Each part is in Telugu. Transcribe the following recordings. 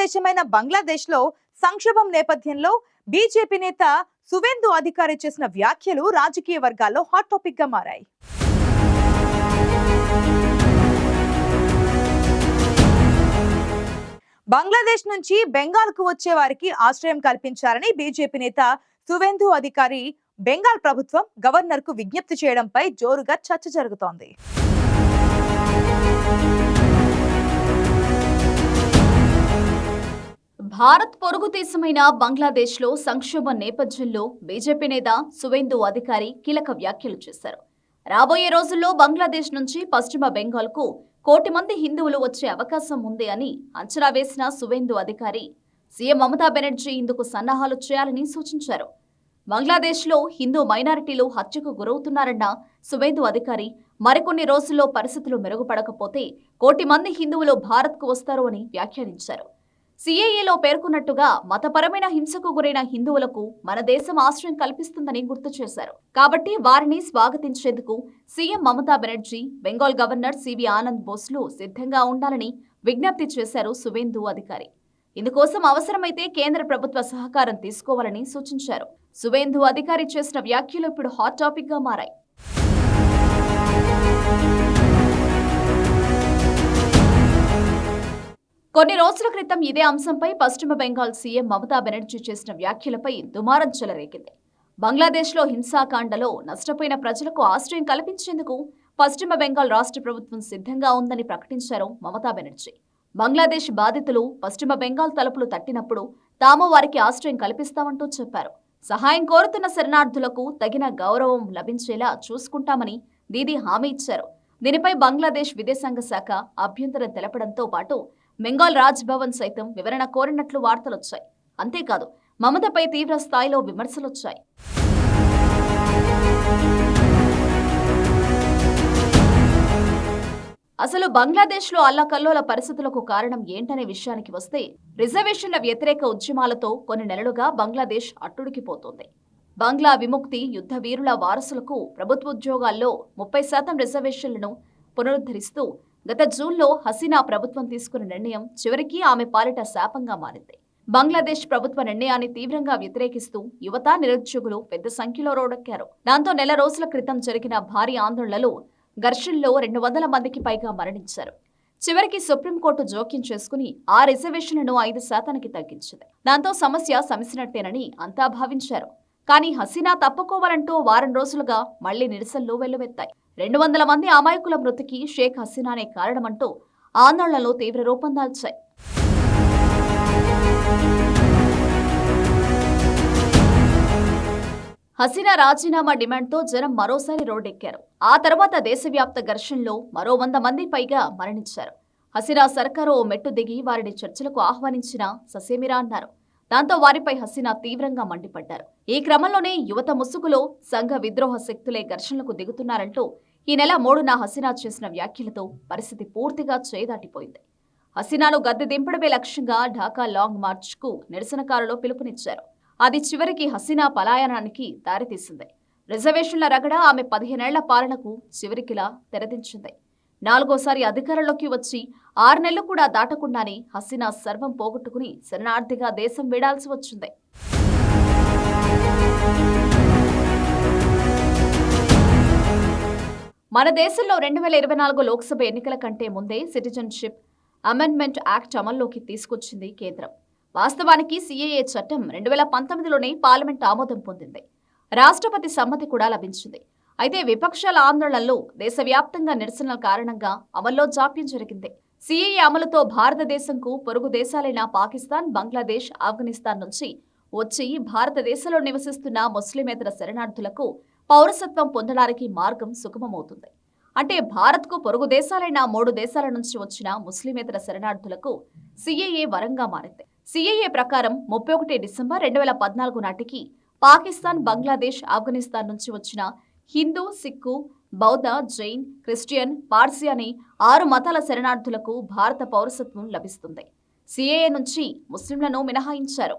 దేశమైన బంగ్లాదేశ్లో సంక్షోభం నేపథ్యంలో బీజేపీ నేత సువేందు అధికారి చేసిన వ్యాఖ్యలు రాజకీయ వర్గాల్లో హాట్ టాపిక్గా మారాయి. బంగ్లాదేశ్ నుంచి బెంగాల్కు వచ్చే వారికి ఆశ్రయం కల్పించాలని బీజేపీ నేత సువేందు అధికారి బెంగాల్ ప్రభుత్వం గవర్నర్కు విజ్ఞప్తి చేయడంపై జోరుగా చర్చ జరుగుతోంది. భారత్ పొరుగు దేశమైన బంగ్లాదేశ్లో సంక్షోభం నేపథ్యంలో బీజేపీ నేత సువేందు అధికారి కీలక వ్యాఖ్యలు చేశారు. రాబోయే రోజుల్లో బంగ్లాదేశ్ నుంచి పశ్చిమ బెంగాల్కు కోటి మంది హిందువులు వచ్చే అవకాశం ఉంది అని అంచనా వేసిన సువేందు అధికారి సీఎం మమతా బెనర్జీ ఇందుకు సన్నాహాలు చేయాలని సూచించారు. బంగ్లాదేశ్లో హిందూ మైనారిటీలు హత్యకు గురవుతున్నారన్న సువేందు అధికారి మరికొన్ని రోజుల్లో పరిస్థితులు మెరుగుపడకపోతే కోటి మంది హిందువులు భారత్కు వస్తారు అని వ్యాఖ్యానించారు. సిఏఏలో పేర్కొన్నట్టుగా మతపరమైన హింసకు గురైన హిందువులకు మన దేశం ఆశ్రయం కల్పిస్తుందని గుర్తు చేశారు. కాబట్టి వారిని స్వాగతించేందుకు CM Mamata Banerjee Bengal governor CV Anand బోస్లు సిద్ధంగా ఉండాలని విజ్ఞప్తి చేశారు సువేందు అధికారి. ఇందుకోసం అవసరమైతే కేంద్ర ప్రభుత్వ సహకారం తీసుకోవాలని సూచించారు. సువేందు అధికారి చేసిన వ్యాఖ్యలు ఇప్పుడు హాట్ టాపిక్గా మారాయి. కొన్ని రోజుల క్రితం ఇదే అంశంపై పశ్చిమ బెంగాల్ సీఎం మమతా బెనర్జీ చేసిన వ్యాఖ్యలపై దుమారం చెలరేగింది. బంగ్లాదేశ్లో హింసాకాండలో నష్టపోయిన ప్రజలకు ఆశ్రయం కల్పించేందుకు పశ్చిమ బెంగాల్ రాష్ట్ర ప్రభుత్వం సిద్ధంగా ఉందని ప్రకటించారు మమతా బెనర్జీ. బంగ్లాదేశ్ బాధితులు పశ్చిమ బెంగాల్ తలుపులు తట్టినప్పుడు తాము వారికి ఆశ్రయం కల్పిస్తామంటూ చెప్పారు. సహాయం కోరుతున్న శరణార్థులకు తగిన గౌరవం లభించేలా చూసుకుంటామని దీదీ హామీ ఇచ్చారు. దీనిపై బంగ్లాదేశ్ విదేశాంగ శాఖ అభ్యంతరం తెలపడంతో పాటు బెంగాల్ రాజ్ భవన్ సైతం వివరణ కోరినట్లు వార్తలొచ్చాయి. అంతేకాదు మమతపై తీవ్ర స్థాయిలో విమర్శలొచ్చాయి. అసలు బంగ్లాదేశ్లో అల్లకల్లోల పరిస్థితులకు కారణం ఏంటనే విషయానికి వస్తే రిజర్వేషన్ల వ్యతిరేక ఉద్యమాలతో కొన్ని నెలలుగా బంగ్లాదేశ్ అట్టుడికిపోతోంది. బంగ్లా విముక్తి యుద్ధ వీరుల వారసులకు ప్రభుత్వ ఉద్యోగాల్లో ముప్పై శాతం రిజర్వేషన్లను పునరుద్ధరిస్తూ గత జూన్లో హసీనా ప్రభుత్వం తీసుకున్న నిర్ణయం చివరికి ఆమె పాలిట శాపంగా మారింది. బంగ్లాదేశ్ ప్రభుత్వ నిర్ణయాన్ని తీవ్రంగా వ్యతిరేకిస్తూ యువత నిరుద్యోగులు పెద్ద సంఖ్యలో రోడెక్కారు. దాంతో నెల రోజుల క్రితం జరిగిన భారీ ఆందోళనలో ఘర్షణలో రెండు వందల మందికి పైగా మరణించారు. చివరికి సుప్రీంకోర్టు జోక్యం చేసుకుని ఆ రిజర్వేషన్లను ఐదు శాతానికి తగ్గించింది. దాంతో సమస్య సమసినట్టేనని అంతా భావించారు. కానీ హసీనా తప్పుకోవాలంటూ వారం రోజులుగా మళ్ళీ నిరసనలు వెల్లువెత్తాయి. రెండు వందల మంది అమాయకుల మృతికి షేక్ హసీనానే కారణమంటూ ఆందోళనలు తీవ్ర రూపం దాల్చాయి. హసీనా రాజీనామా డిమాండ్తో జనం మరోసారి రోడ్డెక్కారు. ఆ తర్వాత దేశవ్యాప్త ఘర్షణలో మరో వంద మంది పైగా మరణించారు. హసీనా సర్కారు ఓ మెట్టు దిగి వారిని చర్చలకు ఆహ్వానించిన ససేమిరా అన్నారు. దాంతో వారిపై హసీనా తీవ్రంగా మండిపడ్డారు. ఈ క్రమంలోనే యువత ముసుగులో సంఘ విద్రోహ శక్తులే ఘర్షణలకు దిగుతున్నారంటూ ఈ నెల మూడున హసీనా చేసిన వ్యాఖ్యలతో పరిస్థితి పూర్తిగా చేదాటిపోయింది. హసీనాను గద్దె దింపడమే లక్ష్యంగా ఢాకా లాంగ్ మార్చ్కు నిరసనకారులు పిలుపునిచ్చారు. అది చివరికి హసీనా పలాయనానికి దారితీసింది. రిజర్వేషన్ల రగడ ఆమె పదిహేనేళ్ళ పాలనకు చివరికిలా తెరదించింది. నాలుగోసారి అధికారంలోకి వచ్చి ఆరు నెలలు కూడా దాటకుండానే హసీనా సర్వం పోగొట్టుకుని శరణార్థిగా దేశం వీడాల్సి వచ్చింది. మన దేశంలో రెండు వేల ఇరవై నాలుగు లోక్సభ ఎన్నికల కంటే ముందే సిటిజన్షిప్ అమెండ్మెంట్ యాక్ట్ అమల్లోకి తీసుకొచ్చింది కేంద్రం. వాస్తవానికి సీఏఏ చట్టం రెండు వేల పంతొమ్మిదిలోనే పార్లమెంట్ ఆమోదం పొందింది. రాష్ట్రపతి సమ్మతి కూడా లభించింది. అయితే విపక్షాల ఆందోళనలు దేశవ్యాప్తంగా నిరసనల కారణంగా అమల్లో జాప్యం జరిగింది. సిఏఏ అమలుతో భారతదేశంకు పొరుగు దేశాలైన పాకిస్తాన్ బంగ్లాదేశ్ ఆఫ్ఘనిస్తాన్ నుంచి వచ్చి భారతదేశంలో నివసిస్తున్న ముస్లిమేతర శరణార్థులకు పౌరసత్వం పొందడానికి మార్గం సుగమమవుతుంది. అంటే భారత్కు పొరుగు దేశాలైన మూడు దేశాల నుంచి వచ్చిన ముస్లిమేతర శరణార్థులకు సిఏఏ వరంగా మారింది. సిఏఏ ప్రకారం ముప్పై ఒకటి డిసెంబర్ రెండు వేల పద్నాలుగు నాటికి పాకిస్తాన్ బంగ్లాదేశ్ ఆఫ్ఘనిస్తాన్ నుంచి వచ్చిన హిందూ సిక్కు బౌద్ధ జైన్ క్రిస్టియన్ పార్సీ అనే ఆరు మతాల శరణార్థులకు భారత పౌరసత్వం లభిస్తుంది. సిఏఏ నుంచి ముస్లింలను మినహాయించారు.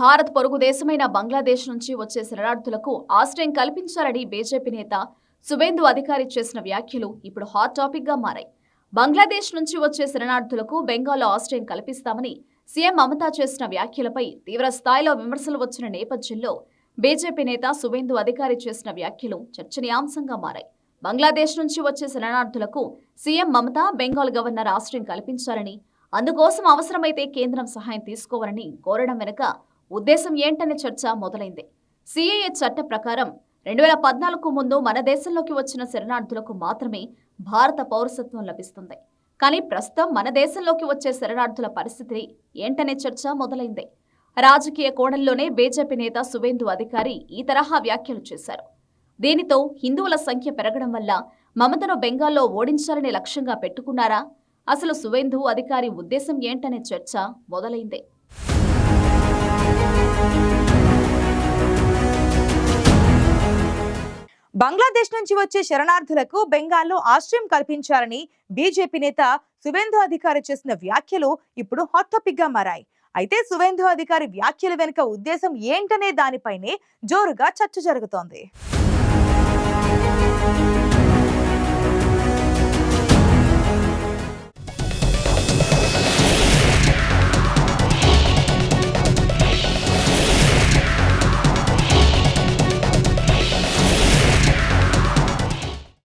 భారత్ పొరుగు దేశమైన బంగ్లాదేశ్ నుంచి వచ్చే శరణార్థులకు ఆశ్రయం కల్పించాలని బీజేపీ నేత సుబేందు అధికారి చేసిన వ్యాఖ్యలు ఇప్పుడు హాట్ టాపిక్గా మారాయి. బంగ్లాదేశ్ నుంచి వచ్చే శరణార్థులకు బెంగాల్లో ఆశ్రయం కల్పిస్తామని సీఎం మమతా చేసిన వ్యాఖ్యలపై తీవ్ర స్థాయిలో విమర్శలు వచ్చిన నేపథ్యంలో బీజేపీ నేత సువేందు అధికారి చేసిన వ్యాఖ్యలు చర్చనీయాంశంగా మారాయి. బంగ్లాదేశ్ నుంచి వచ్చే శరణార్థులకు సీఎం మమత బెంగాల్ గవర్నర్ ఆశ్రయం కల్పించాలని అందుకోసం అవసరమైతే కేంద్రం సహాయం తీసుకోవాలని కోరడం వెనుక ఉద్దేశం ఏంటనే చర్చ మొదలైంది. సిఏఏ చట్ట ప్రకారం రెండు వేల పద్నాలుగు ముందు మన దేశంలోకి వచ్చిన శరణార్థులకు మాత్రమే భారత పౌరసత్వం లభిస్తుంది. కానీ ప్రస్తుతం మన దేశంలోకి వచ్చే శరణార్థుల పరిస్థితి ఏంటనే చర్చ మొదలైంది. రాజకీయ కోణంలోనే బీజేపీ నేత సువేందు అధికారి ఈ తరహా వ్యాఖ్యలు చేశారు. దీనితో హిందువుల సంఖ్య పెరగడం వల్ల మమతను బెంగాల్లో ఓడించాలనే లక్ష్యంగా పెట్టుకున్నారా? అసలు సువేందు అధికారి ఉద్దేశం ఏంటనే చర్చ మొదలైంది. బంగ్లాదేశ్ నుంచి వచ్చే శరణార్థులకు బెంగాల్లో ఆశ్రయం కల్పించాలని బీజేపీ నేత సువేందు అధికారి చేసిన వ్యాఖ్యలు ఇప్పుడు హాట్ టాపిక్గా మారాయి. అయితే సువేందు అధికారి వ్యాఖ్యల వెనుక ఉద్దేశం ఏంటనే దానిపైనే జోరుగా చర్చ జరుగుతోంది.